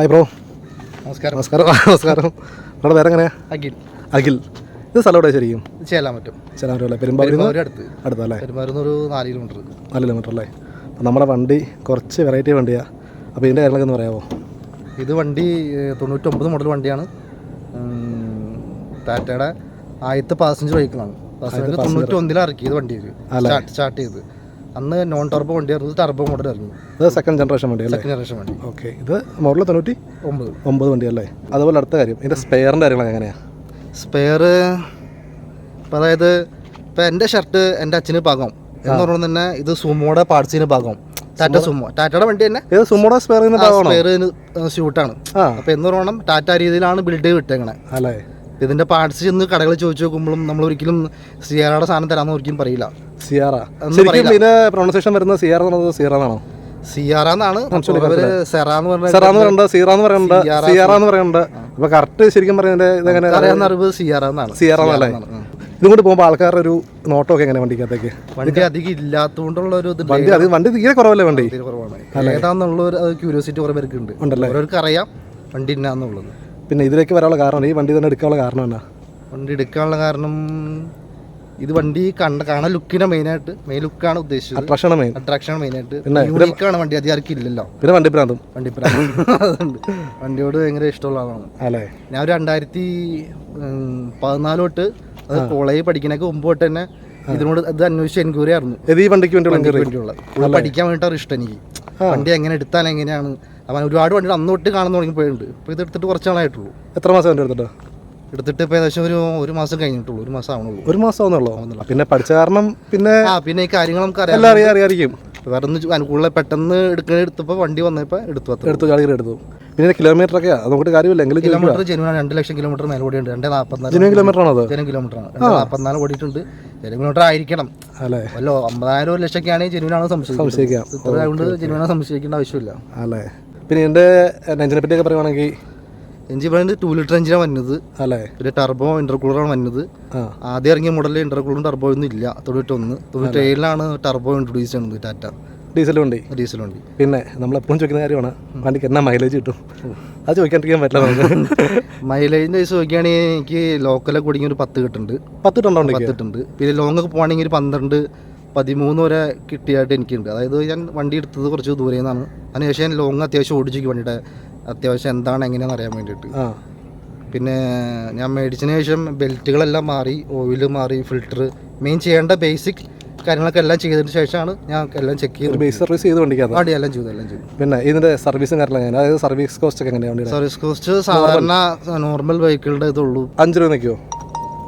Hi bro നമസ്കാരം. നമസ്കാരം. നമസ്കാരം. നമ്മുടെ പേര് എങ്ങനെയാ അഖിൽ. അഖിൽ. ഇത് സ്ഥലം എവിടെ ശരിക്കും? ഇത് ചെയ്യാൻ പറ്റും ചില പെരുമ്പാവൂരിൽ നിന്ന് ഒരു അടുത്ത്. അടുത്തല്ലേ പെരുമാറുന്ന ഒരു നാല് കിലോമീറ്റർ നാല് കിലോമീറ്റർ അല്ലേ? അപ്പം നമ്മുടെ വണ്ടി കുറച്ച് വെറൈറ്റി വണ്ടിയാണ് അപ്പോൾ ഇതിന്റെ കാര്യങ്ങളൊക്കെ ഒന്ന് പറയാമോ ഇത് വണ്ടി തൊണ്ണൂറ്റൊമ്പത് മോഡൽ വണ്ടിയാണ്. ടാറ്റയുടെ ആദ്യത്തെ പാസഞ്ചർ വെഹിക്കിളാണ് പാസഞ്ചർ തൊണ്ണൂറ്റി ഒന്നിലാണ് ഇറക്കിയത് വണ്ടി സ്റ്റാർട്ട് ചെയ്ത്. അന്ന് നോൺ ടർബോ വണ്ടിയായിരുന്നു ടർബോ മോഡൽ മോഡലായിരുന്നു ഇത് സെക്കൻഡ് ജനറേഷൻ വണ്ടി അല്ലേ? സെക്കൻഡ് ജനറേഷൻ വണ്ടി. ഓക്കെ ഇത് മോഡൽ തൊണ്ണൂറ്റി ഒമ്പത്. ഒമ്പത് വണ്ടി അല്ലേ? അതുപോലെ അടുത്ത കാര്യം ഇതിന്റെ സ്പെയറിന്റെ കാര്യങ്ങളൊക്കെ എങ്ങനെയാണ് സ്പെയർ ഇപ്പം അതായത് ഇപ്പം എന്റെ ഷർട്ട് എന്റെ അച്ഛന് പാകം. എന്ന് പറഞ്ഞാൽ തന്നെ ഇത് സുമോടെ പാർട്സിന് പാകം. ടാറ്റ സുമോ ടാറ്റയുടെ വണ്ടി തന്നെ? ഇത് സുമോടെ സ്പെയർ സ്പെയർ സ്യൂട്ടാണ് അപ്പോൾ എന്ന് പറയണം ടാറ്റ രീതിയിലാണ് ബിൽഡ് ചെയ്ത് വിട്ടേക്കണേ അല്ലേ? ഇതിന്റെ പാർട്സ് ചെന്ന് കടകളിൽ ചോദിച്ചു നോക്കുമ്പോഴും നമ്മൾ ഒരിക്കലും സിയാറയുടെ സാധനം തരാമെന്ന് ഒരിക്കലും പറയില്ല. സിയാറ? ഒന്നും ശരിക്കും പറയില്ല. ഇതിന്റെ പ്രൊണൗൺസിയേഷൻ വരുന്നത് സിയാറ എന്നുള്ളത് സീറ എന്നാണോ? സിയാറ എന്നാണ്. അവർ സെറ എന്ന് പറഞ്ഞ സെറ എന്ന് പറയുന്നുണ്ട് സീറ എന്ന് പറയുന്നുണ്ട് സിയാറ, സിയാറ എന്ന് പറയുന്നുണ്ട് അപ്പോൾ കറക്റ്റ് ശരിക്കും പറയുന്നത് ഇതെങ്ങനെ? അറിയാവുന്ന അറിവ് സിയാറ എന്നാണ്. സിയാറ എന്നല്ലേ ഉം. ഇതും കൊണ്ട് പോകുമ്പോൾ ആൾക്കാരുടെ ഒരു നോട്ടമൊക്കെ എങ്ങനെ വണ്ടിക്കകത്തേക്ക്? വണ്ടി അധികം ഇല്ലാത്തതുകൊണ്ടുള്ള ഒരു ഇത് വണ്ടി അത് വണ്ടി തീരെ കുറവല്ലേ വണ്ടി? തീരെ കുറവാണ്. ഏതാന്നുള്ള ഒരു ക്യൂരിയോസിറ്റി കുറെ പേർക്ക് ഉണ്ട്? ഓരോർക്ക് അറിയാം വണ്ടി ഇന്നാന്നുള്ളത്. പിന്നെ ഇതിലേക്ക് വരാനുള്ള കാരണം ഈ വണ്ടി തന്നെ എടുക്കാനുള്ള കാരണം എന്നാ? വണ്ടി എടുക്കാനുള്ള കാരണം ഇത് വണ്ടി കണ്ട കാണാൻ ലുക്കിനെ മെയിനായിട്ട് മെയിൻ ലുക്കാണ് ഉദ്ദേശിച്ചത്. അട്രാക്ഷൻ മെയിൻ അട്രാക്ഷൻ മെയിനായിട്ട് പിന്നെ യൂണിക്കാണ് വണ്ടി അധികം ആർക്കും ഇല്ലല്ലോ. പിന്നെ വണ്ടി ഭ്രാന്തും. വണ്ടി പ്രാന്തം വണ്ടിയോട് ഭയങ്കര ഇഷ്ടമുള്ള ആളാണ്. അല്ലേ ഞാൻ ഒരു രണ്ടായിരത്തി പതിനാല് തൊട്ട് അത് കോളേജ് പഠിക്കണൊക്കെ മുമ്പ് തൊട്ട് തന്നെ ഇതിനോട് ഇത് അന്വേഷിച്ച് എൻക്വയറി ആയിരുന്നു. ഈ വണ്ടിക്ക് വേണ്ടി പഠിക്കാൻ വേണ്ടിയിട്ടാണ് ഇഷ്ടം എനിക്ക്. വണ്ടി എങ്ങനെ എടുത്താൽ എങ്ങനെയാണ്? അവൻ ഒരുപാട് വണ്ടികൾ അന്ന് തൊട്ട് കാണാൻ തുടങ്ങി പോയിട്ടുണ്ട്. ഇപ്പോൾ ഇത് എടുത്തിട്ട് കുറച്ച് നാളായിട്ടുള്ളൂ. എത്ര മാസം വണ്ടി എടുത്തിട്ട്? എടുത്തിട്ട് ഇപ്പോൾ ഏകദേശം ഒരു ഒരു മാസം കഴിഞ്ഞിട്ടുള്ളൂ. ഒരു മാസം ആവണുള്ളൂ. ഒരു മാസം ആവുന്നുള്ളൂ? പിന്നെ പഠിച്ച കാരണം പിന്നെ ആ പിന്നെ ഈ കാര്യങ്ങൾ നമുക്ക് അറിയാം. എല്ലാം അറിയാം അറിയാമായിരിക്കും. വേറെ ഒന്ന് അനുകൂല പെട്ടെന്ന് എടുക്കണ എടുത്തപ്പോൾ വണ്ടി വന്നപ്പോൾ എടുത്തു അത്ര എടുത്തു ചാടി എടുത്തു. പിന്നെ കിലോമീറ്റർ ഒക്കെ അത് നമുക്ക് കാര്യമില്ല എങ്കിലും കിലോമീറ്റർ ജനുവാണ് രണ്ട് ലക്ഷം കിലോമീറ്റർ മേലെ ഓടിയുണ്ട് രണ്ട് നാൽപ്പത്തിനാല് ജനുവൻ കിലോമീറ്റർ ആണോ അത്? ജനം കിലോമീറ്റർ ആണ്. നാൽപ്പത്തിനാല് ഓടിയിട്ടുണ്ട്. ജനം കിലോമീറ്റർ ആയിരിക്കണം. അല്ലേ? അല്ലോ അമ്പതിനായിരം ഒരു ലക്ഷമൊക്കെ ആണെങ്കിൽ ജനുവിനാണ് സംശയിക്കുന്നത് സംശയിക്കാം. ഇത്ര ആയതുകൊണ്ട് ജനുവിനാണ് സംശയിക്കേണ്ട ആവശ്യമില്ല. അല്ലേ? പിന്നെ എന്റെ എഞ്ചിനെ പറ്റിയൊക്കെ പറയുവാണെങ്കിൽ എഞ്ചിൻ പറയുന്നത് ടൂ ലിറ്റർ എഞ്ചിനാണ് വന്നത്. അല്ലേ? പിന്നെ ടർബോ ഇന്റർകൂളറാണ് വന്നത്. ആദ്യം ഇറങ്ങിയ മോഡലിൽ ഇന്റർകൂളും ടർബോ ഒന്നും ഇല്ല. തൊണ്ണൂറ്റൊന്ന്. തൊണ്ണൂറ്റേഴിലാണ് ടർബോ ഇൻട്രൊഡ്യൂസ് ചെയ്യുന്നത് ടാറ്റ ഡീസൽ വണ്ടി? ഡീസൽ വണ്ടി. പിന്നെ നമ്മളെപ്പോഴും ചോദിക്കുന്ന കാര്യമാണ് വണ്ടിക്ക് എന്നാ മൈലേജ് കിട്ടും? അത് ചോദിക്കാണ്ടിരിക്കാൻ പറ്റില്ല നമുക്ക്. മൈലേജിന്റെ കേസ് നോക്കുകയാണെങ്കിൽ എനിക്ക് ലോക്കലൊക്കെ കുടുങ്ങി ഒരു പത്ത് കിട്ടുന്നുണ്ട്. പത്തിട്ടുണ്ടോ പത്ത് പത്തിട്ടുണ്ട് പിന്നെ ലോങ്ങൊക്കെ പോകുകയാണെങ്കിൽ ഒരു പന്ത്രണ്ട് പതിമൂന്ന് വരെ കിട്ടിയായിട്ട് എനിക്കുണ്ട്. അതായത് ഞാൻ വണ്ടി എടുത്തത് കുറച്ച് ദൂരെ നിന്നാണ്. അതിനുശേഷം ഞാൻ ലോങ് അത്യാവശ്യം ഓടിച്ചു വണ്ടിയുടെ. അത്യാവശ്യം എന്താണ് എങ്ങനെയാണെന്ന് അറിയാൻ വേണ്ടിയിട്ട്. ആ. പിന്നെ ഞാൻ മേടിച്ചതിന് ശേഷം ബെൽറ്റുകളെല്ലാം മാറി ഓയിൽ മാറി ഫിൽറ്റർ മെയിൻ ചെയ്യേണ്ട ബേസിക് കാര്യങ്ങളൊക്കെ എല്ലാം ചെയ്തതിന് ശേഷമാണ് ഞാൻ എല്ലാം ചെക്ക് ചെയ്ത് ബേസ് സർവീസ് ചെയ്ത് വണ്ടിക്കകത്ത്? വണ്ടി എല്ലാം ചെയ്തു എല്ലാം ചെയ്തു. പിന്നെ ഇതിന്റെ സർവീസും കാര്യങ്ങളും ഞാൻ അതായത് സർവീസ് കോസ്റ്റ് ഒക്കെ എങ്ങനെയാണ് സർവീസ് കോസ്റ്റ് സാധാരണ നോർമൽ വെഹിക്കിളുടെ ഇതുള്ളൂ. അഞ്ച് രൂപ നിൽക്കുമോ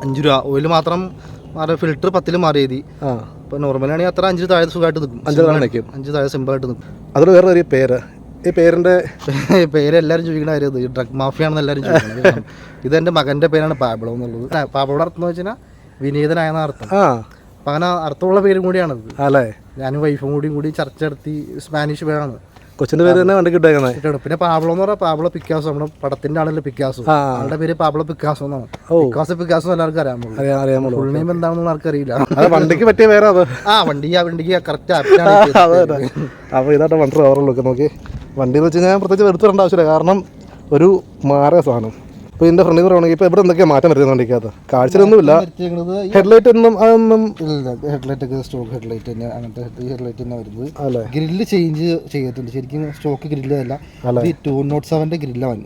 അഞ്ച് രൂപ. ഓയിൽ മാത്രം മാറി ഫിൽറ്റർ പത്തിൽ മാറിയത് ആ. ഇപ്പോൾ നോർമലാണെങ്കിൽ അത്ര അഞ്ച് താഴെ സുഖമായിട്ട് നിൽക്കും. അഞ്ച് താഴെ നിൽക്കും. അഞ്ച് താഴെ സിമ്പിളായിട്ട് നിൽക്കും. അതിൽ വേറെ ഒരു പേര് ഈ പേരിന്റെ പേര് എല്ലാവരും ചോദിക്കുന്ന കാര്യം ഈ ഡ്രഗ് മാഫിയാണെന്ന് എല്ലാവരും ചോദിക്കുന്നത്. ഇത് എന്റെ മകന്റെ പേരാണ് പാബ്ലോ എന്നുള്ളത്. പാബ്ലോയുടെ അർത്ഥം എന്ന് വെച്ചാൽ വിനീതനായെന്ന അർത്ഥം. ആ. അപ്പം അങ്ങനെ അർത്ഥമുള്ള പേരും കൂടിയാണത്. അല്ലേ? ഞാനും വൈഫും കൂടിയും കൂടി ചർച്ച നടത്തി സ്പാനിഷ് പേരാണ് കൊച്ചിന്റെ പേര് തന്നെ വണ്ടി കിട്ടേക്കുന്നത്. പിന്നെ പാബ്ലോ എന്ന് പറഞ്ഞാൽ പാബ്ലോ പിക്കാസോ നമ്മുടെ പടത്തിന്റെ ആണല്ലോ പിക്കാസോ. ആളുടെ പേര് പാബ്ലോ പിക്കാസോ എന്നാണ്. പിക്കാസോ പിക്കാസോ എല്ലാവർക്കും അറിയാമോ? അറിയാം അറിയാമല്ലോ ഫുൾ നെയിം എന്താണെന്ന് ആർക്കറിയില്ല വണ്ടിക്ക് പറ്റിയ പേരാ അത്. ആ വണ്ടി ആ വണ്ടിക്ക് കറക്റ്റ് അപ്പൊ ഇതായിട്ട് വണ്ടി ലുക്ക് നോക്കി. വണ്ടി എന്ന് വെച്ച് കഴിഞ്ഞാൽ പ്രത്യേകിച്ച് എടുത്തു ആവശ്യമില്ല. കാരണം ഒരു മാറിയ സാധനം. ഇപ്പോൾ ഇതിന്റെ ഫ്രണ്ടിൽ പറയുകയാണെങ്കിൽ ഇപ്പോൾ ഇവിടെ എന്തൊക്കെയാണ് മാറ്റം വരുന്നത് വണ്ടിക്കകത്ത് കാഴ്ചയിലൊന്നുമില്ല. ഹെഡ്ലൈറ്റ് ഒന്നും അതൊന്നും ഹെഡ്ലൈറ്റ് ഒക്കെ സ്റ്റോക്ക് ഹെഡ്ലൈറ്റ് തന്നെ. അങ്ങനത്തെ ഹെഡ്ലൈറ്റ് തന്നെ വരുന്നത്. അല്ലേ? ഗ്രില്ല് ചേഞ്ച് ചെയ്തിട്ടുണ്ട്. ശരിക്കും സ്റ്റോക്ക് ഗ്രില്ല് അല്ല. ടൂ നോട്ട് സെവന്റെ ഗ്രില്ലാണ്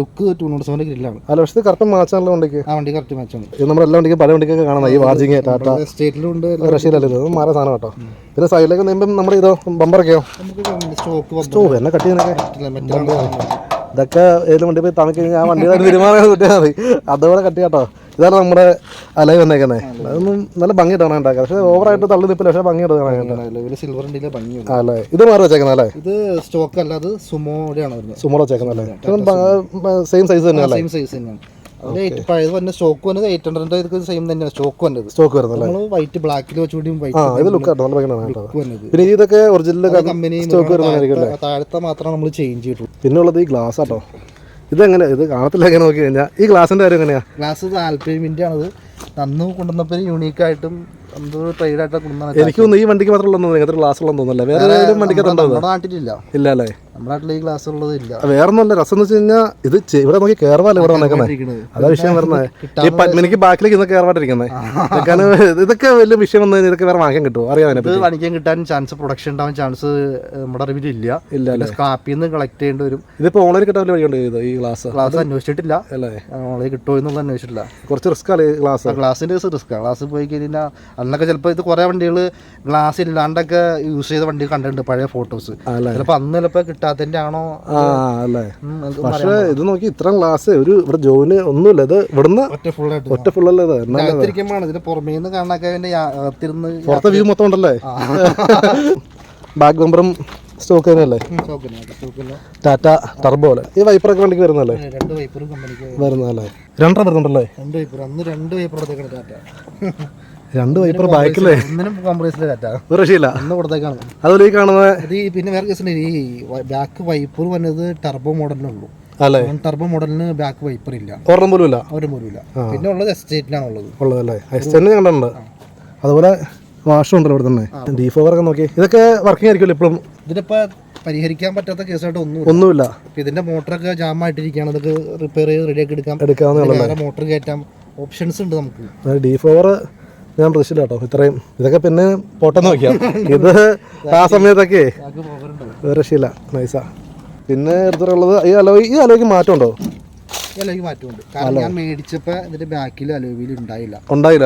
ലുക്ക് ടൂ നോട്ട് സെവന്റെ ഗ്രില്ലാണ് അല്ല പക്ഷേ കറക്റ്റ് മാച്ചാണല്ലോ വണ്ടിക്ക്. ആ വണ്ടി കറക്റ്റ് മാച്ചാണ് ഇത് നമ്മുടെ എല്ലാ വണ്ടിക്കും പല വണ്ടിക്കൊക്കെ കാണാം ഈ വാർജിങ് ടാറ്റ സ്റ്റേറ്റിലും ഉണ്ട് റഷ്യയിലല്ലേ ഇത്? മാറിയ സാധനം കേട്ടോ. പിന്നെ സൈഡിലേക്ക് നീമ്പം നമ്മുടെ ഇതോ ബമ്പറൊക്കെയോ ഓ എന്നെ കട്ട് മറ്റേ ഇതൊക്കെ ഏത് വണ്ടി പോയി തണുക്കി കഴിഞ്ഞാൽ ആ വണ്ടി തീരുമാനം കിട്ടിയാൽ മതി. അതുപോലെ കട്ടി കേട്ടോ ഇതാണ് നമ്മുടെ അലൈ വന്നേക്കുന്നത് അതൊന്നും നല്ല ഭംഗിയിട്ടാണ് ഉണ്ടാക്കുക പക്ഷേ ഓവറായിട്ട് തള്ളി നിൽപ്പില്ല പക്ഷേ ഭംഗിയായിട്ട് കാണാൻ സിൽവർ അല്ലേ? ഇത് മാറി വെച്ചേക്കുന്നത് അല്ലേ? ഇത് സ്റ്റോക്ക് അല്ലാതെ സുമോടെയാണ് സുമോടെ വെച്ചേക്കുന്നത് അല്ലേ? സെയിം സൈസ് തന്നെയാണ് സെയിം സൈസ് തന്നെയാണ്. പഴയത് വന്ന സ്റ്റോക്ക് വന്നത് എയ്റ്റ് ഹൺഡ്രഡ് ഇത് സെയിം തന്നെയാണ് സ്റ്റോക്ക് വന്നത്. സ്റ്റോക്ക് വരുന്നത് നമ്മൾ വൈറ്റ് ബ്ലാക്കിൽ വെച്ചുകൂടി ഇത് ലുക്ക് നല്ല ഭംഗിയാണ് പിന്നെ ഇതൊക്കെ ഒറിജിനൽ കമ്പനി സ്റ്റോക്ക് വരുന്നതായിരിക്കും താഴത്തെ മാത്രം നമ്മൾ ചേഞ്ച് ചെയ്തിട്ടുള്ളൂ. പിന്നെ ഉള്ളത് ഈ ഗ്ലാസ് ആട്ടോ. ഇതെങ്ങനെ? ഇത് കാണത്തില്ല എങ്ങനെ നോക്കി കഴിഞ്ഞാൽ ഈ ഗ്ലാസിന്റെ കാര്യം എങ്ങനെയാ? ഗ്ലാസ് താല്പര്യമിന്റെ ആണത്. അന്ന് കൊണ്ടുവന്നപ്പോൾ യൂണീക്കായിട്ടും എന്തോ ട്രൈഡായിട്ട് കൊണ്ടുവന്നാണ് എനിക്ക് തോന്നുന്നു ഈ വണ്ടിക്ക് മാത്രമല്ല ഉള്ളൂ ഗ്ലാസ് ഉള്ളതെന്ന് തോന്നുന്നില്ല വേറെ ഏതെങ്കിലും വണ്ടിക്കകത്ത് നാട്ടിലില്ല. ഇല്ല അല്ലേ? നമ്മുടെ നാട്ടിൽ ഈ ഗ്ലാസ് ഉള്ളതില്ല രസം എന്ന് വെച്ച് കഴിഞ്ഞാൽ ഇത് ചെ- ഇവിടെ നോക്കി കയറുവാല്ലേ ഇവിടെ വന്നേക്കുന്നത് അതാ വിഷയം വരുന്നത്. ഈ പത്മിനിക്ക് ബാക്കിലേക്ക് ഇന്ന് കയറാണ്ടിരിക്കുന്നത് ഇതൊക്കെ ഇതൊക്കെ വലിയ വിഷയം വന്നു കഴിഞ്ഞാൽ ഇതൊക്കെ വേറെ വാങ്ങിക്കാൻ കിട്ടുമോ അറിയാം ഇത് അതിനെപ്പറ്റി കാണിക്കാൻ കിട്ടാൻ ചാൻസ് പ്രൊഡക്ഷൻ ഉണ്ടാവാൻ ചാൻസ് നമ്മുടെ അറിവിൽ ഇല്ല. ഇല്ല സ്ക്രാപ്പിൽ നിന്ന് കളക്ട് ചെയ്യേണ്ടി വരും. ഇതിപ്പോ ഓൺലൈൻ കിട്ടാൻ വഴിയുണ്ട് ഇത് ഈ ഗ്ലാസ് ഗ്ലാസ് അന്വേഷിച്ചിട്ടില്ല. അല്ലേ? ഓൺലൈൻ കിട്ടുമോ എന്നുള്ളത് അന്വേഷിച്ചിട്ടില്ല. കുറച്ച് റിസ്ക് ആണ് ഈ ഗ്ലാസ് ഗ്ലാസിന്റെ റിസ്ക്കാണ് ഗ്ലാസ് പോയി കഴിഞ്ഞാൽ അന്നൊക്കെ ചിലപ്പോൾ ഇത് കുറേ വണ്ടികൾ ഗ്ലാസ് ഇല്ലാണ്ടൊക്കെ യൂസ് ചെയ്ത വണ്ടി കണ്ടിട്ടുണ്ട് പഴയ ഫോട്ടോസ് അല്ലേ? ചിലപ്പോൾ അന്ന് ചിലപ്പോൾ കിട്ടാത്തതിന്റെ ആണോ ആ അല്ലേ? പക്ഷേ ഇത് നോക്കി ഇത്ര ഗ്ലാസ് ഒരു ഇവിടെ ജോയിന് ഒന്നുമില്ല. ഇത് ഇവിടുന്ന് ഒറ്റ ഫുൾ ഒറ്റ ഫുള്ളല്ലേ ഇത്? എന്നാ അകത്തിരിക്കുമ്പോഴാണ്. ഇതിന്റെ പുറമേ നിന്ന് അകത്തിരുന്ന് പുറത്തെ വ്യൂ മൊത്തം ഉണ്ടല്ലേ ബാക്ക് ബമ്പറും സ്റ്റോക്ക് തന്നെയല്ലേ ടാറ്റ ടർബോ അല്ലേ? ഈ വൈപ്പറൊക്കെ വണ്ടിക്ക് വരുന്നല്ലേ വരുന്നല്ലേ രണ്ടെണ്ണം വരുന്നുണ്ടല്ലേ? രണ്ട് വൈപ്പർ അന്ന് രണ്ട് വൈപ്പർ ടാറ്റ രണ്ട് വൈപ്പർ ബാക്കിലേ. ഒന്നിനും കോംപ്രമൈസിലെ ടാറ്റ ഒരു രക്ഷയില്ല. അന്ന് കൊടുത്തേക്കാണ്. അതുപോലെ ഈ കാണുന്ന ഇത് ഈ പിന്നെ വേറെ കേസുണ്ട് ഈ ബാക്ക് വൈപ്പർ വന്നത് ടർബോ മോഡലിനുള്ളൂ അല്ലേ? ടർബോ മോഡലിന് ബാക്ക് വൈപ്പർ ഇല്ല. ഒരെണ്ണം പോലും ഇല്ല. അവരും പോലും ഇല്ല. പിന്നെ ഉള്ളത് എസ്റ്റേറ്റിലാണ് ഉള്ളത്. ഉള്ളതല്ലേ? എക്സ്റ്റെൻഡ് കണ്ടിട്ടുണ്ട്. അതുപോലെ വാഷും ഉണ്ടല്ലോ ഇവിടെ തന്നെ ഡി ഫോർ ഒക്കെ നോക്കി. ഇതൊക്കെ വർക്കിംഗ് ആയിരിക്കുമല്ലോ ഇപ്പോഴും? ഇതിനിപ്പോ പരിഹരിക്കാൻ പറ്റാത്ത കേസായിട്ട് ഒന്നും ഒന്നുമില്ല. ഇതിന്റെ മോട്ടറൊക്കെ ജാം ആയിട്ടിരിക്കുകയാണ് അതൊക്കെ റിപ്പയർ ചെയ്ത് റെഡിയാക്കി എടുക്കാം. എടുക്കാം മോട്ടർ കയറ്റാം ഓപ്ഷൻസ് ഉണ്ട് നമുക്ക്. ഡി ഫോർ ഞാൻ പ്രതീക്ഷിച്ചില്ല കേട്ടോ ഇത്രയും ഇതൊക്കെ പിന്നെ പോട്ടെന്ന് നോക്കിയാ. ഇത് ആ സമയത്തൊക്കെ വേറെ ശീല രക്ഷയില്ല നൈസാ പിന്നെ എടുത്തിട്ടുള്ളത് ഈ അലോയ് ഈ അലോയ്ക്ക് മാറ്റമുണ്ടോ? അലോയ്ക്ക് മാറ്റമുണ്ട്. കാരണം ഞാൻ മേടിച്ചപ്പോ ഇതിന്റെ ബാക്കിൽ അലോയിൽ ഉണ്ടായില്ല. ഉണ്ടായില്ല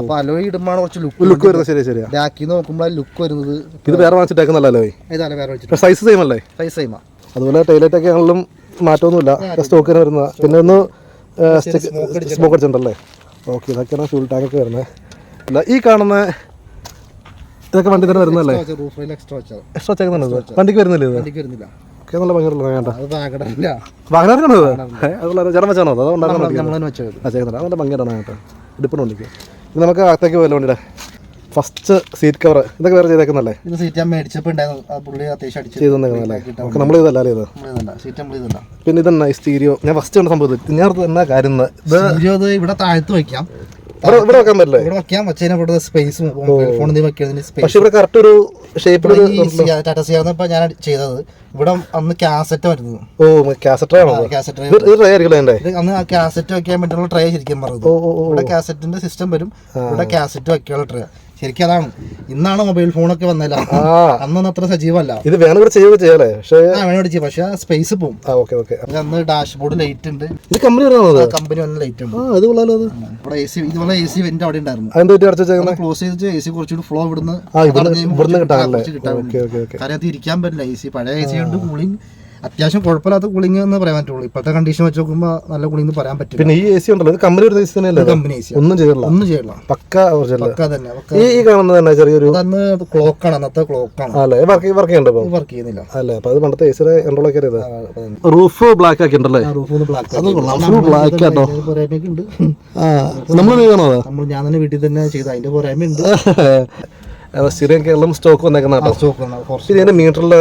അപ്പൊ അലോയ് ഇടുമ്പോൾ കുറച്ച് ലുക്ക് ലുക്ക് വരുന്നത്. ശരി ബാക്കിൽ നോക്കുമ്പോൾ ലുക്ക് വരുന്നത്. ഇത് വേറെ വാങ്ങിച്ചിട്ടേക്കുന്നല്ല അലോയ് ഇതാണ് വേറെ സൈസ് സെയിം അല്ലേ? സൈസ് സെയിമാ അതുപോലെ ടൈലറ്റ് ഒക്കെ ആണെങ്കിലും മാറ്റമൊന്നുമില്ല. സ്റ്റോക്കിന് വരുന്ന പിന്നെ ഒന്ന് സ്മോക്ക് അടിച്ചിട്ടുണ്ടല്ലേ? ഓക്കെ ഇതൊക്കെയാണ് ഫ്യൂൾ ടാങ്ക് ഒക്കെ വരുന്നത്. ഈ കാണുന്ന ഇതൊക്കെ വണ്ടി തന്നെ വരുന്നല്ലേ എക്സ്ട്രാ ചേക്കുന്നുണ്ട് വണ്ടിക്ക് വരുന്നില്ല ഇത്? വരുന്നില്ല. ഒക്കെ നല്ല ഭംഗിയുള്ള അതുള്ള ചേട്ടൻ വെച്ചാണോ? അതുകൊണ്ടാണ് അത് നല്ല ഭംഗിയാണ് കേട്ടോ. ഇടിപ്പിന് വണ്ടിക്ക്. ഇത് നമുക്ക് അകത്തേക്ക് പോയല്ലോ വണ്ടിയുടെ? ഫസ്റ്റ് സീറ്റ് കവർ ഇതൊക്കെ വേറെ ചെയ്തേക്കുന്നല്ലേ? ഇത് സീറ്റ് ഞാൻ മേടിച്ചപ്പോൾ ഉണ്ടായിരുന്നു. പുള്ളി അത്യാവശ്യം അടിച്ച് ചെയ്ത് തന്നേക്കുന്നല്ലേ ഓക്കെ നമ്മൾ അല്ലേ ഇത് ഇതല്ല സീറ്റ് നമ്മൾ ഇതല്ല പിന്നെ ഇതെന്നാ ഈ സ്റ്റീരിയോ ഞാൻ ഫസ്റ്റ് കണ്ട സംഭവം ഇത്. ഞാൻ എന്നാ കാര്യം ഇത് ഇത് ഇരുപത് ഇവിടെ താഴത്ത് വെക്കാം. ഇവിടെ വെക്കാൻ പറ്റില്ല? ഇവിടെ വെക്കാം. വെച്ചതിനെ ഇവിടെ സ്പേസ് ഫോൺ നീ വെക്കുന്നതിന് സ്പേസ് പക്ഷെ ഇവിടെ കറക്റ്റ് ഒരു ഷേപ്പിൽ ടാറ്റ സിയാർന്ന് ഇപ്പൊ ഞാൻ ചെയ്തത്. ഇവിടെ അന്ന് കാസറ്റ് വരുന്നത്. ഓ കാസറ്റ് ആണോ? കാസറ്റ് അന്ന് ആ കാസറ്റ് വെക്കാൻ വേണ്ടിയുള്ള ട്രേ ശരിക്കും പറഞ്ഞത്. ഇവിടെ കാസറ്റിന്റെ സിസ്റ്റം വരും. ഇവിടെ കാസറ്റ് വെക്കാനുള്ള ട്രേ ശരിക്കും അതാണ്. ഇന്നാണ് മൊബൈൽ ഫോണൊക്കെ വന്നല്ല അന്നൊന്നും അത്ര സജീവമല്ല ഇത് വേണമെങ്കിൽ ഇവിടെ ചെയ്യുക ചെയ്യാലേ? പക്ഷേ ചെയ്യും. പക്ഷെ സ്പേസ് പോകും ആ ഓക്കെ ഓക്കെ. അന്ന് ഡാഷ്ബോർഡ് ലൈറ്റ് ഉണ്ട്. ഇത് കമ്പനി വരുന്നത് കമ്പനി വന്ന ലൈറ്റ് ഉണ്ട്. ആ അത് കൊള്ളാലോ അത്. ഇവിടെ എ സി ഇതുപോലെ എ സി വെന്റ് അവിടെ ഉണ്ടായിരുന്നു. പറ്റി അടച്ചു ക്ലോസ് ചെയ്ത് എ സി കുറച്ചുകൂടി ഫ്ലോ ഇവിടുന്ന് കിട്ടാൻ കാരണം അത് ഇരിക്കാൻ പറ്റില്ല. എ സി പഴയ എ സി ഉണ്ട് കൂളിംഗ് അത്യാവശ്യം കുഴപ്പമില്ലാത്ത കൂളിംഗ് എന്ന് പറയാൻ പറ്റുള്ളൂ. ഇപ്പോഴത്തെ കണ്ടീഷൻ വെച്ച് നോക്കുമ്പോൾ നല്ല കൂളിംഗ് എന്ന് പറയാൻ പറ്റും പിന്നെ ഈ എ സി ഉണ്ടല്ലോ ഇത് കമ്പനി ഒരു തന്നെയല്ലേ? കമ്പനി എ സി ഒന്നും ചെയ്തില്ല ഒന്നും ചെയ്യല്ല പക്ക ഒറിജിനൽ പക്ക തന്നെ ഈ ഈ കാണുന്നത് തന്നെ ചെറിയൊരു അതന്ന് ക്ലോക്കാണ് അന്നത്തെ ക്ലോക്കാണ് അല്ലേ? വർക്ക് വർക്ക് ചെയ്യണ്ട വർക്ക് ചെയ്യുന്നില്ല. അല്ലേ? അപ്പൊ അത് പണ്ടത്തെ എ സിയുടെ കൺട്രോൾ ഒക്കെ റൂഫ് ബ്ലാക്ക് ആക്കി ഉണ്ടല്ലേ റൂഫ് ഒന്ന് ബ്ലാക്ക് അത് ഫുൾ ബ്ലാക്ക് ആട്ടോ. ഉണ്ട്. ആ നമ്മൾ നമ്മൾ ഞാൻ തന്നെ വീട്ടിൽ തന്നെ ചെയ്ത. അതിന്റെ പോരായ്മ ഉണ്ട് സ്ഥിരം കേരളം സ്റ്റോക്ക് വന്നേക്കുന്ന സ്റ്റോക്ക് ഇതിന്റെ മീറ്ററിൽ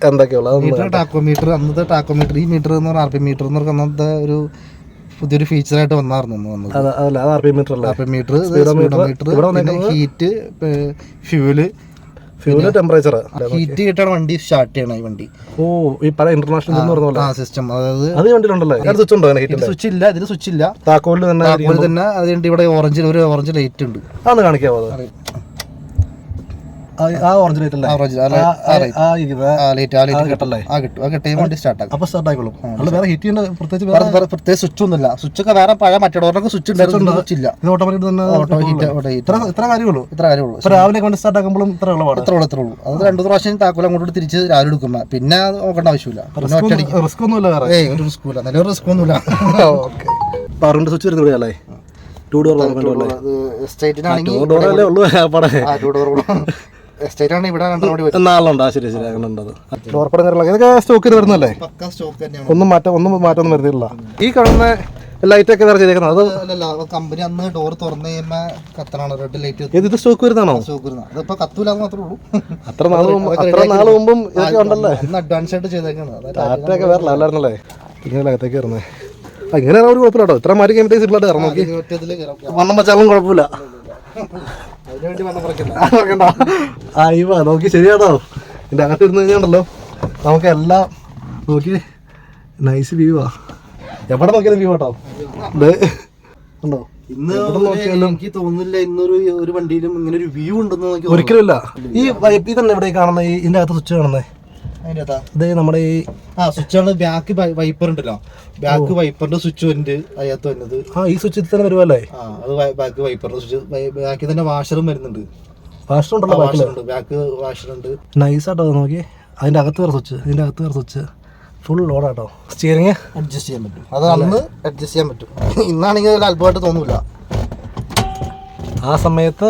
എന്തൊക്കെയുള്ള അതൊന്ന് മീറ്റർ ടാക്കോമീറ്റർ അന്നത്തെ ടാക്കോമീറ്റർ ഈ മീറ്റർ എന്ന് പറഞ്ഞാൽ ആർ പി മീറ്റർ എന്ന് പറഞ്ഞ അന്നത്തെ ഒരു പുതിയൊരു ഫീച്ചറായിട്ട് വന്നായിരുന്നു R P meter R P meter heat fuel fuel temperature heat കിട്ടാണ് വണ്ടി സ്റ്റാർട്ട് ചെയ്യണം ഈ വണ്ടി. ഓ ഈ പല ഇന്റർനാഷണൽ എന്ന് പറഞ്ഞ ആ സിസ്റ്റം അതായത് അത് വണ്ടിയിലുണ്ടല്ലേ? സ്വിച്ച് ഉണ്ടോ ഹീറ്റിന്റെ സ്വിച്ച് ഇല്ല ഇതിന് സ്വിച്ച് ഇല്ല. താക്കോലിൽ തന്നെ താക്കോലിൽ തന്നെ അതുകൊണ്ട് ഇവിടെ ഓറഞ്ചിൽ ഒരു ഓറഞ്ച് ലൈറ്റ് ഉണ്ട്. അതാണ് കാണിക്കാവോ ആ ഓറഞ്ച് ലൈറ്റ് അല്ലേ ഓറഞ്ച് ആ- ആ- ആ ഇരിക്കുന്നത് ആ ലൈറ്റ് ആ ലൈറ്റ് കേട്ടല്ലേ? ആ കിട്ടും. ആ കിട്ടിയ വണ്ടി സ്റ്റാർട്ട് ആക്കും. അപ്പൊ സ്റ്റാർട്ട് ആയിക്കോളും. അല്ല വേറെ ഹീറ്റ് ചെയ്യേണ്ട പ്രത്യേകിച്ച് വേറെ വേറെ വേറെ പ്രത്യേക സ്വിച്ച് ഒന്നുമില്ല. സ്വിച്ച് ഒക്കെ വേറെ പഴയ മറ്റേ സ്വിച്ച് ഉണ്ടായിരുന്നു. സ്വിച്ച് ഇല്ല. ഇത് ഓട്ടോമാറ്റിക് തന്നെ ഓട്ടോ ഹീറ്റ് ഓട്ടോ ഹീറ്റ് ഇത്ര ഇത്ര കാര്യമുള്ളൂ. ഇത്ര കാര്യമുള്ളൂ. രാവിലെ കൊണ്ട് സ്റ്റാർട്ട് ആക്കുമ്പോഴും ഇത്ര ഉള്ളപാട് ഇത്ര ഉള്ളൂ ഇത്ര ഉള്ളൂ. അത് രണ്ടു പ്രാവശ്യം താക്കോലം അങ്ങോട്ട് തിരിച്ച് രാവിലെ എടുക്കുന്ന പിന്നെ നോക്കേണ്ട ആവശ്യമില്ല. റിസ്ക് ഒന്നുമില്ല വേറെ. ഏയ് ഒരു ഇല്ല നിലവിൽ റിസ്ക് ഒന്നുമില്ല. ഓക്കെ പവറിന്റെ സ്വിച്ച് വരുന്നത് ഇവിടെ അല്ലേ? ടു ഡോർ ടു ഡോർ അല്ലേ? ഉള്ളൂ പടേ. ആ ടൂ ഡോർ എസ്റ്റേറ്റ് ആണെങ്കിൽ ഇവിടെ രണ്ടു നാളുണ്ട് ആ ശരി ശരി. അങ്ങനെ ഉണ്ടത് ഡോർ പടം കാര്യങ്ങളൊക്കെ ഇതൊക്കെ സ്റ്റോക്കിൽ വരുന്നല്ലേ പക്ക സ്റ്റോക്ക് തന്നെയാണ്. ഒന്നും മാറ്റം ഒന്നും മാറ്റമൊന്നും വരുന്നില്ല. ഈ കാണുന്ന ലൈറ്റ് ഒക്കെ വേറെ ചെയ്തേക്കുന്നത്. അത് അല്ലല്ല കമ്പനി അന്ന് ഡോർ തുറന്നു കത്തനാണ് റെഡ് ലൈറ്റ് ഇത് സ്റ്റോക്ക് വരുന്നതാണോ? സ്റ്റോക്ക് വരുന്നത്. അതിപ്പോ കത്തൂലെന്ന് മാത്രമേ ഉള്ളൂ. അത്ര നാൾ അത്ര നാൾ മുമ്പും ഇതൊക്കെ ഉണ്ടല്ലേ? അന്ന് അഡ്വാൻസ് ആയിട്ട് ചെയ്തേക്കുന്നത് വേറെ ലെവലായിരുന്നല്ലേ അകത്തേക്ക് ഇങ്ങനെ ഒരു കുഴപ്പമില്ല കേട്ടോ. ഇത്ര മാറ്റി കഴിയുമ്പോഴത്തേക്ക് സിമ്പിളായിട്ട് കയറാം നോക്കി. വണ്ണം വെച്ചാലും കുഴപ്പമില്ല. ആ ഇവ നോക്കി ശരിയാണോ? എന്റെ അകത്ത് ഇരുന്ന് കഴിഞ്ഞാണല്ലോ നമുക്ക് എല്ലാം നോക്കി. നൈസ് വ്യൂ ആ. എവിടെ നോക്കിയാലും വ്യൂ കേട്ടോ ഇത് ഉണ്ടോ? ഇന്ന് എനിക്ക് തോന്നുന്നില്ല ഇന്നൊരു ഒരു വണ്ടിയിലും ഇങ്ങനെ ഒരു വ്യൂ ഉണ്ടെന്ന് ഒരിക്കലും ഇല്ല. ഈ വൈപ്പി തന്നെ ഇവിടെ കാണുന്നത് കാണുന്ന? ഈ ഇതിന്റെ അകത്ത് സ്വിച്ച് കാണുന്നത് ഇത് നമ്മുടെ ഈ ആ സ്വിച്ച് ആണ് ബാക്ക് വൈപ്പർ ഉണ്ടല്ലോ. ബാക്ക് വൈപ്പറിന്റെ സ്വിച്ച് ഉണ്ട് അതിനകത്ത് വരുന്നത് ആ ഈ സ്വിച്ച് തന്നെ വരുമല്ലേ ആ അത് ബാക്ക് വൈപ്പറിന്റെ സ്വിച്ച് ബാക്കിൽ തന്നെ വാഷറും വരുന്നുണ്ട്. വാഷർ ഉണ്ടല്ലോ വാഷറുണ്ട് ബാക്ക് വാഷറുണ്ട് നൈസ് ആട്ടോ നോക്കി അതിന്റെ അകത്ത് വേറെ സ്വിച്ച് ഇതിന്റെ അകത്ത് വേറെ സ്വിച്ച് ഫുൾ ലോഡാട്ടോ സ്റ്റിയറിങ് അഡ്ജസ്റ്റ് ചെയ്യാൻ പറ്റും. അത് അന്ന് അഡ്ജസ്റ്റ് ചെയ്യാൻ പറ്റും. ഇന്നാണെങ്കിൽ അത്ഭുതമായിട്ട് തോന്നൂല. ആ സമയത്ത്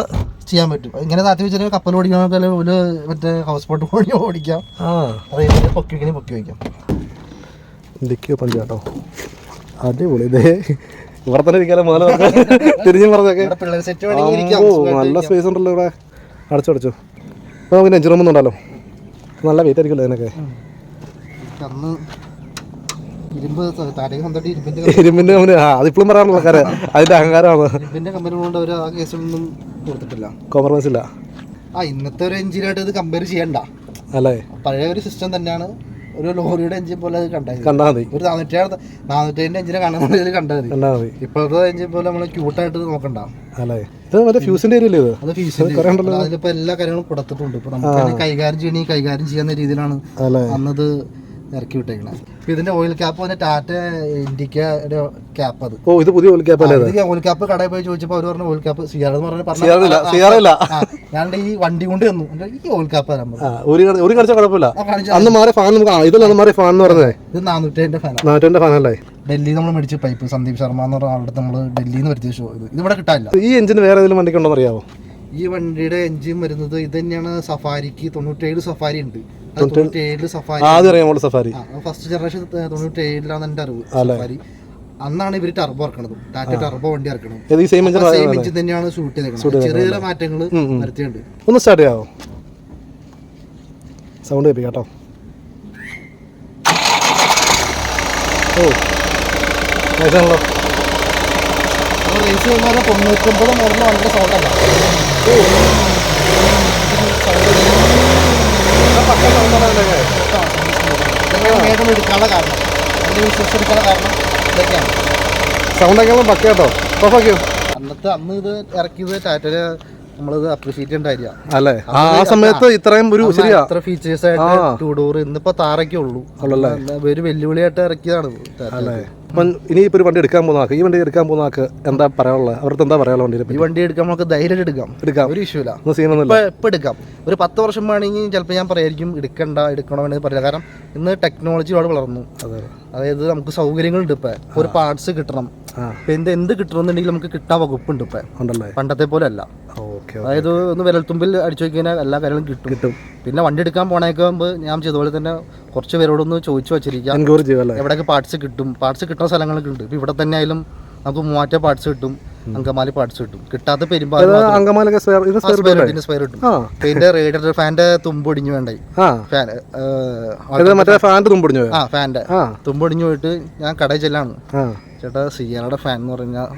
ചെയ്യാൻ പറ്റും. ഇങ്ങനെ താത്തി വെച്ചാൽ കപ്പൽ ഓടിക്കണമൊക്കെ ഒരു മറ്റേ ഹൗസ് ബോട്ട് ഓടി ഓടിക്കാം. ആ. അത് ഇതിൽ പൊക്കി ഇങ്ങനെ പൊക്കി വയ്ക്കാം. ഇതൊക്കെയോ പഞ്ചാട്ടോ. അടിപൊളി. ഇതേ ഇവിടെ തന്നെ ഇരിക്കാലോ തിരിഞ്ഞും പറഞ്ഞൊക്കെ. നല്ല സ്പേസ് ഉണ്ടല്ലോ ഇവിടെ. അടച്ചു അടച്ചു. അപ്പോൾ നമുക്ക് എഞ്ചിൻ റൂമൊന്നും ഉണ്ടല്ലോ. നല്ല വെയിറ്റ് ആയിരിക്കുമല്ലോ അതിനൊക്കെ അന്ന് ഇരുമ്പിന്റെ ഇരുമ്പിന്റെ കമ്പനി. ആ അതിപ്പോഴും പറയാനുള്ള ആൾക്കാരെ. അതിന്റെ അഹങ്കാരമാണ്. ഇരുമ്പിന്റെ കമ്പനി കൊണ്ട് അവർ ആ കേസിലൊന്നും കൊടുത്തിട്ടില്ല. കോംപ്രമൈസ് ഇല്ല. ആ ഇന്നത്തെ ഒരു എഞ്ചിനായിട്ട് ഇത് കമ്പയർ ചെയ്യണ്ട. അല്ലേ? പഴയ ഒരു സിസ്റ്റം തന്നെയാണ് ഒരു ലോറിയുടെ എഞ്ചിൻ പോലെ അത് കണ്ടാൽ കണ്ടാൽ മതി. ഒരു നാനൂറ്റി നാനൂറ്റേഴിന്റെ എഞ്ചിനെ കാണുന്ന കണ്ടാൽ മതി. കണ്ടാൽ മതി. ഇപ്പോഴത്തെ എഞ്ചിൻ പോലെ നമ്മൾ ക്യൂട്ടായിട്ട് നോക്കണ്ട. അല്ലേ? ഇത് മറ്റേ ഫ്യൂസിന്റെ ഏരിയ അല്ലേ ഇത്? അത് ഫീസിന്റെ അതിലിപ്പോ എല്ലാ കാര്യങ്ങളും കൊടുത്തിട്ടുണ്ട്. ഇപ്പൊ നമുക്ക് കൈകാര്യം ചെയ്യണമെങ്കിൽ കൈകാര്യം ചെയ്യുന്ന രീതിയിലാണ് അന്നത് ഇറക്കി വിട്ടേക്കണേ. ഇപ്പൊ ഇതിന്റെ ഓയിൽ ക്യാപ്പ് വന്ന് ടാറ്റ ഇൻഡിക്കയുടെ ക്യാപ്പ് അത്. ഓ ഇത് പുതിയ ഓയിൽ അല്ലേ ഇത് ഓയിൽ ക്യാപ്പ് കടയിൽ പോയി ചോദിച്ചപ്പോൾ അവർ പറഞ്ഞു ഓയിൽ ക്യാപ്പ് സിയാറെന്ന് പറഞ്ഞ സിയാറില്ല സിയാറില്ല ഞാൻ ഈ വണ്ടി കൊണ്ട് തന്നു ഈ ഓയിൽ ക്യാപ്പ് ഒരു കട- ഒരു കടിച്ച കുഴപ്പമില്ല. അന്ന് മാറി ഫാൻ നമുക്ക് ഇതല്ല അന്ന് മാറി ഫാൻ എന്ന് പറഞ്ഞേ ഇത് നാനൂറ്റേഴിന്റെ ഫാൻ നാട്ടിന്റെ ഫാൻ അല്ലേ? ഡൽഹി നമ്മൾ മേടിച്ച പൈപ്പ് സന്ദീപ് ശർമ്മ എന്ന് പറഞ്ഞ ആളുടെ നമ്മൾ ഡൽഹിയിൽ നിന്ന് വരുത്തിയ ഷോ ഇത് ഇവിടെ കിട്ടാനില്ല. ഈ എഞ്ചിന് വേറെ ഏതെങ്കിലും വണ്ടിക്ക് ഉണ്ടോ അറിയാമോ ഈ വണ്ടിയുടെ എഞ്ചിൻ വരുന്നത് ഇത് തന്നെയാണ് സഫാരിക്ക് തൊണ്ണൂറ്റേഴ് സഫാരി ഉണ്ട്. അത് തൊണ്ണൂറ്റേഴിൽ സഫാരി. ആദ്യം അറിയാമോ സഫാരി. ഫസ്റ്റ് ജനറേഷൻ തൊണ്ണൂറ്റേഴിലാണ് എന്റെ അറിവ് സഫാരി. അന്നാണ് ഇവർ ടർബോ ഇറക്കണത്. ടാറ്റ ടർബോ വണ്ടി ഇറക്കണത്. സെയിം എഞ്ചിൻ തന്നെയാണ് ഷൂട്ട് ചെയ്തേക്കുന്നത് ചെറിയ ചെറിയ മാറ്റങ്ങൾ വരുത്തിയുണ്ട് ഒന്ന് സ്റ്റാർട്ട് ചെയ്യാവോ? സൗണ്ട് കേൾപ്പിക്കാം കേട്ടോ. ഓ ആണല്ലോ റേസ് തൊണ്ണൂറ്റൊമ്പത് മോഡൽ വണ്ടിയുടെ സൗണ്ട് അല്ല? വേഗം എടുക്കാനുള്ള കാരണം അതിന്റെ വിശ്വസിച്ച് എടുക്കാനുള്ള കാരണം. ഇതൊക്കെയാണ്. സൗണ്ട് ഒക്കെ പക്ക കേട്ടോ. അന്നത്തെ അന്ന് ഇത് ഇറക്കിയത് ടാറ്റയുടെ നമ്മളിത് അപ്രീഷിയേറ്റ് ചെയ്യേണ്ട കാര്യമാണ് അല്ലേ? ആ സമയത്ത് ഇത്രയും ഒരു ശരിയാ? എത്ര ഫീച്ചേഴ്സ് ആയിട്ട് ടൂ ഡോർ ഇന്നിപ്പോ താറൊക്കെ ഉള്ളൂ. ഒരു വെല്ലുവിളിയായിട്ട് ഇറക്കിയതാണ്. അല്ലേ? അപ്പം ഇനി ഇപ്പോൾ ഒരു വണ്ടി എടുക്കാൻ പോകുന്ന ആൾക്ക് ഈ വണ്ടി എടുക്കാൻ പോകുന്ന ആൾക്ക് എന്താ പറയാനുള്ളത് അവർക്ക് എന്താ പറയാനുള്ള വണ്ടി ഈ വണ്ടി എടുക്കാൻ നമുക്ക് ധൈര്യം എടുക്കാം. എടുക്കാം. ഒരു ഇഷ്യൂ ഇല്ല. സീനൊന്നുമില്ല ഇപ്പൊ എടുക്കാം. ഒരു പത്ത് വർഷം വേണമെങ്കിൽ ചിലപ്പോൾ ഞാൻ പറയായിരിക്കും എടുക്കണ്ട എടുക്കണോ എന്ന് പറയാം കാരണം ഇന്ന് ടെക്നോളജി ഒരുപാട് വളർന്നു. അതായത് നമുക്ക് സൗകര്യങ്ങളുണ്ട് ഇപ്പൊ. ഒരു പാർട്സ് കിട്ടണം. ഇപ്പൊ എന്ത് എന്ത് കിട്ടണമെന്നുണ്ടെങ്കിൽ നമുക്ക് കിട്ടാൻ വകുപ്പുണ്ട് ഇപ്പൊ. ഉണ്ടല്ലേ? പണ്ടത്തെ പോലെ അല്ല ഓക്കെ അതായത് ഒന്ന് വിരൽത്തുമ്പിൽ അടിച്ചു കഴിഞ്ഞാൽ എല്ലാ കാര്യങ്ങളും കിട്ടും. കിട്ടും. പിന്നെ വണ്ടി എടുക്കാൻ പോണേക്ക് മുമ്പ് ഞാൻ ചെയ്തപോലെ തന്നെ കുറച്ച് പേരോടൊന്ന് ചോദിച്ചു വെച്ചിരിക്കാം. എവിടെയൊക്കെ പാർട്സ് കിട്ടും? പാർട്സ് കിട്ടുന്ന സ്ഥലങ്ങളൊക്കെ ഉണ്ട്. ഇപ്പൊ ഇവിടെ തന്നെ ആയാലും നമുക്ക് മൂവാറ്റ പാർട്സ് കിട്ടും അങ്കമാലി പാർട്സ് കിട്ടും. കിട്ടാത്ത പെരുമ്പാലും ഇത് അങ്കമാലൊക്കെ സ്പെയർ ഇത് സ്പെയർ സ്പെയർ സ്പെയർ കിട്ടും. ആ. പിന്നെ റേഡിയേറ്റർ ഫാന്റെ തുമ്പൊടിഞ്ഞു വേണ്ടായി ഫാന്റെ തുമ്പിടിഞ്ഞു പോയിട്ട് ഞാൻ കടയിൽ ചെല്ലാണ്. ചേട്ടാ സിയാറയുടെ ഫാൻ എന്ന് പറഞ്ഞാൽ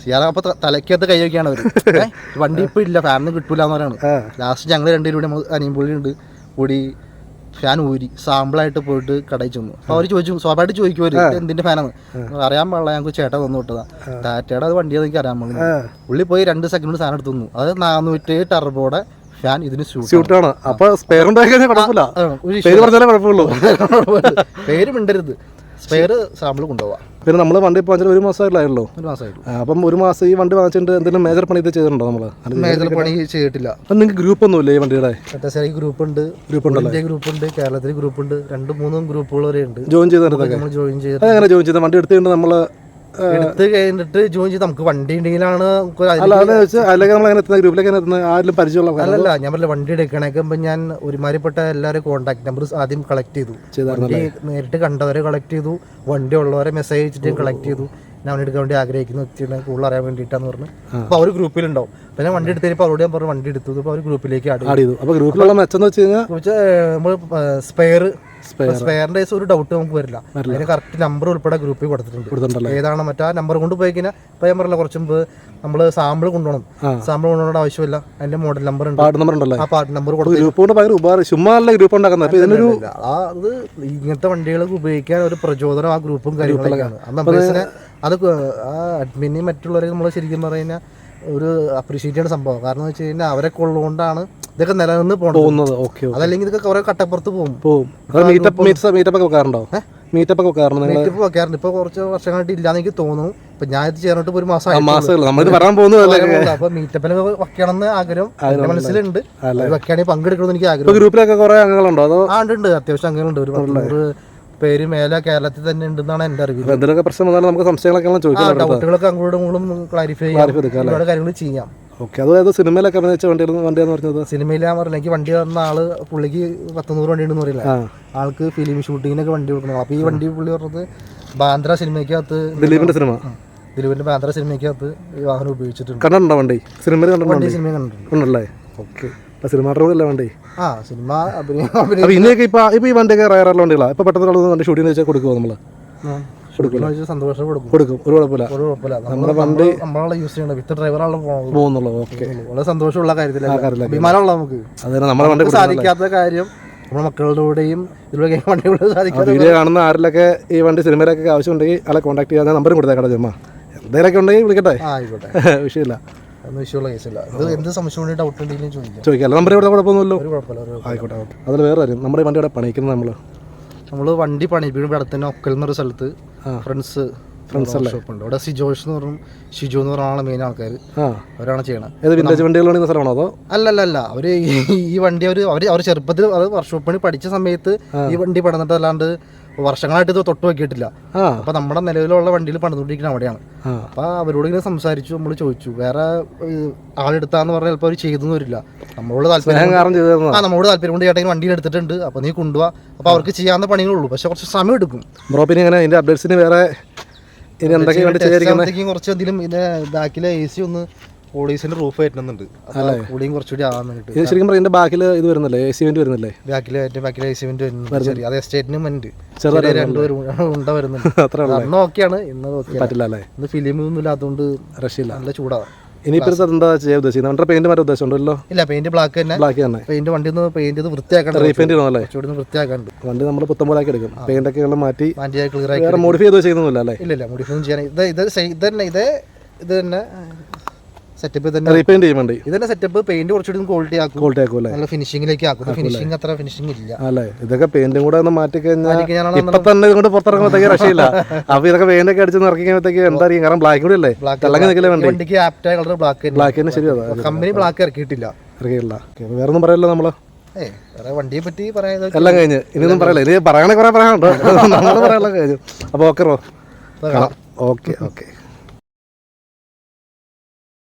സിയാറ അപ്പൊ തലക്കകത്ത് തലയ്ക്കകത്ത് കൈ വയ്ക്കാണ് അവർ വണ്ടി ഇപ്പൊ ഇല്ല ഫാനൊന്നും കിട്ടൂല എന്ന് പറയാണ് ലാസ്റ്റ് ഞങ്ങൾ രണ്ടുപേരും കൂടി അനിയമ്പുള്ളി ഉണ്ട് കൂടി ഫാൻ ഊരി സാമ്പിളായിട്ട് പോയിട്ട് കടയിൽ ചെന്നു. അപ്പൊ അവർ ചോദിച്ചു സ്വാഭാവികമായിട്ട് ചോദിക്കും അവർ എന്തിന്റെ ഫാനാണ് അറിയാൻ പാടില്ല ഞങ്ങൾക്ക് ചേട്ടാ തന്നു വിട്ടതാ. ടാറ്റയുടെ അത് വണ്ടിയാന്ന് എനിക്ക് അറിയാൻ പാടില്ല. ഉള്ളി പോയി രണ്ട് സെക്കൻഡ് സാധനം എടുത്തു തന്നു. അത് നാനൂറ്റി ടർബോടെ ഫാൻ ഇതിന് സ്യൂട്ട് സ്യൂട്ടാണ് അപ്പൊ സ്പെയർ ഉണ്ടായി കഴിഞ്ഞാൽ കുഴപ്പമില്ല ഒരു പേര് പറഞ്ഞാലേ കുഴപ്പമുള്ളൂ. പേര് മിണ്ടരുത്. സ്പെയർ സാമ്പിൾ കൊണ്ടുപോവാം. പിന്നെ നമ്മൾ വണ്ടി ഇപ്പോൾ ഒരു മാസം ആയിട്ടുള്ളൂ ഒരു മാസമായിട്ട് അപ്പം ഒരു മാസം ഈ വണ്ടി വാങ്ങിച്ചിട്ട് എന്തെങ്കിലും മേജർ പണി ഇത് ചെയ്തിട്ടുണ്ടോ നമ്മൾ മേജർ പണി ചെയ്തിട്ടില്ല. അപ്പം നിങ്ങൾക്ക് ഗ്രൂപ്പ് ഒന്നും ഇല്ലേ ഈ വണ്ടിയുടെ? കട്ടശ്ശേരി ഗ്രൂപ്പ് ഉണ്ട് ഗ്രൂപ്പ് ഉണ്ടല്ലോ? ഇന്ത്യ ഗ്രൂപ്പ് ഉണ്ട് കേരളത്തിൽ ഗ്രൂപ്പ് ഉണ്ട് രണ്ട് മൂന്നും ഗ്രൂപ്പുകൾ വരെ ഉണ്ട്. ജോയിൻ ചെയ്തിട്ടുണ്ട് ജോയിൻ ചെയ്ത് അങ്ങനെ ജോയിൻ ചെയ്ത് വണ്ടി എടുത്തുകൊണ്ട് നമ്മൾ എടുത്ത് കഴിഞ്ഞിട്ട് ജോയിൻ ചെയ്ത് നമുക്ക് വണ്ടി ഉണ്ടെങ്കിലാണ് അല്ല അല്ലെങ്കിൽ നമ്മൾ അങ്ങനെ എത്തുന്ന ഗ്രൂപ്പിലേക്ക് ആരിലും പരിചയമുള്ള അല്ലല്ല ഞാൻ പറഞ്ഞ വണ്ടി എടുക്കണേക്ക് മുമ്പ് ഞാൻ ഒരുമാതിരിപ്പെട്ട എല്ലാവരും കോൺടാക്ട് നമ്പർ ആദ്യം കളക്ട് ചെയ്തു? നേരിട്ട് കണ്ടവരെ കളക്ട് ചെയ്തു. വണ്ടി ഉള്ളവരെ മെസ്സേജ് അയച്ചിട്ട് കളക്ട് ചെയ്തു. ഞാൻ വണ്ടി എടുക്കാൻ വേണ്ടി ആഗ്രഹിക്കുന്ന. വ്യക്തിയാണ് കൂടുതൽ അറിയാൻ വേണ്ടിയിട്ടാന്ന് പറഞ്ഞു. അപ്പോൾ അവർ ഗ്രൂപ്പിലുണ്ടാവും. അപ്പോൾ ഞാൻ വണ്ടി എടുത്തപ്പോൾ അവരോട് ഞാൻ പറഞ്ഞു വണ്ടി എടുത്തു. അപ്പോൾ അവർ ഗ്രൂപ്പിലേക്ക് ആഡ് ആഡ് ചെയ്തു. അപ്പോൾ ഗ്രൂപ്പിലുള്ള മെച്ചം എന്ന് വെച്ച് കഴിഞ്ഞാൽ നമ്മൾ സ്പെയർ സ്പെയറിന്റെ ഒരു ഡൗട്ട് നമുക്ക് വരില്ല. അതിന് കറക്റ്റ് നമ്പർ ഉൾപ്പെടെ ഗ്രൂപ്പിൽ കൊടുത്തിട്ടുണ്ട്. ഏതാണ് മറ്റേ ആ നമ്പർ കൊണ്ട് പോയി കഴിഞ്ഞാൽ ഇപ്പൊ ഞാൻ പറഞ്ഞില്ല കുറച്ച് മുമ്പ് നമ്മൾ സാമ്പിൾ കൊണ്ടുപോകണം. സാമ്പിൾ കൊണ്ടുപോകേണ്ട ആവശ്യമില്ല. അതിന്റെ മോഡൽ നമ്പർ ഉണ്ട്. പാർട്ട് നമ്പർ ഉണ്ടല്ലോ? ആ പാർട്ട് നമ്പർ കൊടുത്ത് ചുമ്മാ ഗ്രൂപ്പ് ഉണ്ടാക്കുന്നത്. ഇതിനൊരു അത് ഇങ്ങനത്തെ വണ്ടികൾ ഉപയോഗിക്കാൻ ഒരു പ്രചോദനം ആ ഗ്രൂപ്പും കാര്യങ്ങളൊക്കെയാണ്. അത് ആ അഡ്മിനെയും മറ്റുള്ളവരെ നമ്മൾ ശരിക്കും പറഞ്ഞാൽ ഒരു അപ്രീഷിയേറ്റ് ചെയ്യുന്ന സംഭവം. കാരണം എന്ന് വെച്ച് കഴിഞ്ഞാൽ അവരൊക്കെ ഉള്ളതുകൊണ്ടാണ് ഇതൊക്കെ നിലനിന്ന് പോകുന്നത്. പോകുന്നത് ഓക്കെ അതല്ലെങ്കിൽ ഇതൊക്കെ കുറെ കട്ടപ്പുറത്ത് പോകും. പോകും. മീറ്റപ്പ് വെക്കാറുണ്ടോ? മീറ്റപ്പ് ഒക്കെ വെക്കാറുണ്ട് മീറ്റപ്പ് വെക്കാറുണ്ട്. ഇപ്പൊ കുറച്ച് വർഷങ്ങളായിട്ട് ഇല്ലാന്ന് എനിക്ക് തോന്നുന്നു. ഇപ്പൊ ഞാൻ ഇത് ചേർന്നിട്ട് ഒരു മാസം പറയാൻ പോകുന്നതല്ലേ പറയാൻ അപ്പൊ മീറ്റപ്പിന് വെക്കണമെന്ന് ആഗ്രഹം എന്റെ മനസ്സിലുണ്ട്. വെക്കാണെങ്കിൽ വെക്കുകയാണെങ്കിൽ പങ്കെടുക്കണമെന്ന് എനിക്ക് ആഗ്രഹം ഗ്രൂപ്പിലൊക്കെ കുറേ അംഗങ്ങളുണ്ടോ? അതോ ആ ഉണ്ട് അത്യാവശ്യം അംഗങ്ങളുണ്ട്. ഒരു പേര് മേല കേരളത്തിൽ തന്നെ ഉണ്ടെന്നാണ് എന്റെ അറിവ് എന്തെങ്കിലുമൊക്കെ പ്രശ്നം വന്നാലും നമുക്ക് സംശയങ്ങളൊക്കെ ചോദിക്കാം ഡൗട്ടുകളൊക്കെ അങ്ങോട്ടും ഇങ്ങോട്ടും ക്ലാരിഫൈ ചെയ്യാം. Clarify എടുക്കാം ഒരുപാട് കാര്യങ്ങൾ ചെയ്യാം. ഓക്കെ അത് ഏതോ സിനിമയിലൊക്കെ അഭിനയിച്ച വണ്ടിയായിരുന്നു വണ്ടിയാന്ന് പറഞ്ഞത്? സിനിമയിൽ ഞാൻ പറഞ്ഞില്ല എനിക്ക് വണ്ടി തന്ന ആൾ പുള്ളിക്ക് പത്തുനൂറ് വണ്ടി ഉണ്ടെന്ന് പറയില്ല? ആൾക്ക് ഫിലിം ഷൂട്ടിങ്ങിനൊക്കെ വണ്ടി കൊടുക്കണം. അപ്പൊ ഈ വണ്ടി പുള്ളി പറഞ്ഞത് ബാന്ദ്ര സിനിമയ്ക്കകത്ത് ദിലീപിന്റെ സിനിമ? ദിലീപിന്റെ ബാന്ദ്ര സിനിമയ്ക്കകത്ത് ഈ വാഹനം ഉപയോഗിച്ചിട്ടുണ്ട്. കണ്ടിട്ടുണ്ടോ വണ്ടി? സിനിമയിൽ കണ്ടിട്ടുണ്ടോ വണ്ടി സിനിമ കണ്ടിട്ടുണ്ട്. ഉണ്ടല്ലേ? ഓക്കെ അപ്പോൾ സിനിമ വണ്ടി? ആ സിനിമ അപ്പോൾ ഇനിയൊക്കെ ഇപ്പോൾ ഇപ്പോൾ ഈ വണ്ടിയൊക്കെ റയറുള്ള വണ്ടികളാണ് ഇപ്പൊ പെട്ടെന്ന് വണ്ടി ഷൂട്ടിംഗ് വെച്ചാൽ കൊടുക്കുമോ സന്തോഷം കൊടുക്കും. കൊടുക്കും. ഒരു കുഴപ്പമില്ല. നമ്മുടെ വണ്ടി നമ്മളെ യൂസ് ചെയ്യണം വിത്ത് ഡ്രൈവറാണല്ലോ പോകുന്നത് പോകുന്നുള്ളൂ. ഓക്കെ. വളരെ സന്തോഷമുള്ള. അഭിമാനമുള്ള നമുക്ക്. നമ്മുടെ വണ്ടി സാധിക്കാത്ത കാര്യം നമ്മുടെ ഇതിലൂടെ വണ്ടികളുടെ വീഡിയോ കാണുന്ന ആരിലൊക്കെ ഈ വണ്ടി സിനിമയിലൊക്കെ ആവശ്യമുണ്ടെങ്കിൽ ആളെ കോൺടാക്ട് ചെയ്യാൻ നമ്പറും കൊടുത്തേക്കട്ടെ ചുമ്മാ എന്തെങ്കിലുമൊക്കെ ഉണ്ടെങ്കിൽ വിളിക്കട്ടെ? ആയിക്കോട്ടെ. വിഷയമില്ല. ഒന്നും വിഷയമുള്ള കേസില്ല ഇത് എന്ത് സംശയം ഉണ്ടെങ്കിൽ ഡൗട്ട് ഉണ്ടെങ്കിലും ചോദിക്കാം. നമ്പർ ഇവിടെ ഒരു കുഴപ്പമില്ല ഒരു ആയിക്കോട്ടെ ഓക്കെ അതിൽ വേറെ കാര്യം. നമ്മുടെ വണ്ടി ഇവിടെ നമ്മൾ? നമ്മൾ നമ്മൾ വണ്ടി പണിപ്പിക്കും ഇവിടെ തന്നെ ഒക്കൽ എന്നൊരു സ്ഥലത്ത്. ഫ്രണ്ട്സ് ഫ്രണ്ട്സ് ഷോപ്പ് ഉണ്ട്. അവിടെ സിജോഷ് എന്ന് പറഞ്ഞും ഷിജു എന്ന് മെയിൻ ആൾക്കാർ അവരാണ് ചെയ്യണത് ഏത് വണ്ടികൾ സ്ഥലമാണോ അതോ? അല്ലല്ല അല്ല അവർ ഈ- വണ്ടി അവർ അവർ ചെറുപ്പത്തിൽ അത് വർക്ക്ഷോപ്പ് പണി പഠിച്ച സമയത്ത് ഈ വണ്ടി പണിതിട്ട് അല്ലാണ്ട് വർഷങ്ങളായിട്ട് ഇത് തൊട്ട് നോക്കിയിട്ടില്ല. അപ്പൊ നമ്മുടെ നിലവിലുള്ള വണ്ടിയിൽ പണിതുകൊണ്ടിരിക്കുന്ന അവിടെയാണ്. അപ്പൊ അവരോട് ഇങ്ങനെ സംസാരിച്ചു നമ്മൾ ചോദിച്ചു. വേറെ ആളെടുത്താന്ന് പറഞ്ഞാൽ ചിലപ്പോൾ അവർ ചെയ്തു വരില്ല. നമ്മളോട് താല്പര്യം. ആ നമ്മളോട് താല്പര്യം കൊണ്ട് ചേട്ടൻ വണ്ടിയിൽ എടുത്തിട്ടുണ്ട്. അപ്പൊ നീ കൊണ്ടുപോവാ അപ്പൊ അവർക്ക് ചെയ്യാവുന്ന പണികളുള്ളൂ പക്ഷെ കുറച്ച് സമയം എടുക്കും. ബ്രോ പിന്നെ ഇങ്ങനെ ഇതിന്റെ അപ്ഡേറ്റ്സിന് വേറെ ഇനി എന്തൊക്കെയാണ് കുറച്ച് എന്തെങ്കിലും ഇതിന്റെ ബാക്കിലെ എ സി ഒന്ന് പോളീസിന്റെ റൂഫ് വരുന്നുണ്ട്. കൂടിയും കുറച്ചുകൂടി ശരിക്കും പറയുന്നത് ബാക്കിൽ ഇത് വരുന്നില്ലേ? എ സി വരുന്നില്ലേ? ബാക്കിൽ ബാക്കിൽ എ സി വരുന്നുണ്ട്. അത് എസ്റ്റേറ്റിനും ഉണ്ട്. ചെറിയ രണ്ട് ഉണ്ട വരുന്നുണ്ട്. അന്ന് ഓക്കെയാണ് ഇന്ന് പറ്റില്ല അല്ലേ? ഇന്ന് ഫിലിം ഒന്നും ഇല്ലാത്തതുകൊണ്ട് രക്ഷയില്ല. നല്ല ചൂടാ. ഇനിയിപ്പോ ഇത് എന്താ ചെയ്യാൻ ഉദ്ദേശിക്കുന്നത്? നമ്മുടെ പെയിന്റ് മാറ്റാൻ ഉദ്ദേശമുണ്ടല്ലോ ഇല്ല പെയിന്റ് ബ്ലാക്ക് തന്നെ. ബ്ലാക്ക് തന്നെ. പെയിന്റ് വണ്ടി ഒന്ന് പെയിന്റ് ചെയ്ത് വൃത്തിയാക്കണ്ട ചെയ്യണമല്ലേ വണ്ടി നമ്മൾ പുത്തമ്പോലാക്കി എടുക്കും. പെയിന്റ് എല്ലാം മാറ്റി മാറ്റി ക്ലിയർ ആക്കി മോഡിഫൈ ചെയ്ത് അല്ലേ? ഇല്ല ഇല്ല മോഡിഫൈ ചെയ്യാൻ ഇത് ഇത് തന്നെ ഇത് ഇത് തന്നെ സെറ്റപ്പ് തന്നെ റീപെയിന്റ് ചെയ്യും വണ്ടി സെറ്റപ്പ് പെയിന്റ് കുറച്ചുകൂടി ക്വാളിറ്റി ആക്കും. ക്വാളിറ്റി ആക്കും അല്ലേ? നല്ല ഫിനിഷിംഗിലേക്ക് ആക്കും. ഫിനിഷിംഗ് അത്ര ഫിനിഷിംഗ് ഇല്ല. അല്ലേ? ഇതൊക്കെ പെയിന്റും കൂടെ ഒന്ന് മാറ്റി കഴിഞ്ഞാൽ ഇപ്പൊ തന്നെ ഇതുകൊണ്ട് പുറത്തിറങ്ങുമ്പോഴത്തേക്ക് രക്ഷയില്ല. അപ്പൊ ഇതൊക്കെ പെയിന്റ് ഒക്കെ അടിച്ച് ഇറക്കി കഴിയുമ്പോഴത്തേക്ക് എന്തായിരിക്കും കാരണം ബ്ലാക്ക് കൂടി അല്ലേ? ബ്ലാക്ക് തിളങ്ങി നിൽക്കില്ല വേണ്ടി? വണ്ടിക്ക് ആപ്റ്റായ കളർ ബ്ലാക്ക് ബ്ലാക്ക് തന്നെ. ശരിയാ. Company black ഇറക്കിയിട്ടില്ല. ഇറക്കിയില്ല വേറെ ഒന്നും പറയല്ലോ നമ്മൾ? വണ്ടിയെ പറ്റി പറയാൻ എല്ലാം കഴിഞ്ഞ്. ഇനിയൊന്നും പറയല്ല? ഇനി പറയണേ കുറെ പറയാനുണ്ട്. നമ്മൾ പറയാനുള്ള കഴിഞ്ഞു. അപ്പൊ ഓക്കെ റോ ഓക്കെ ഓക്കെ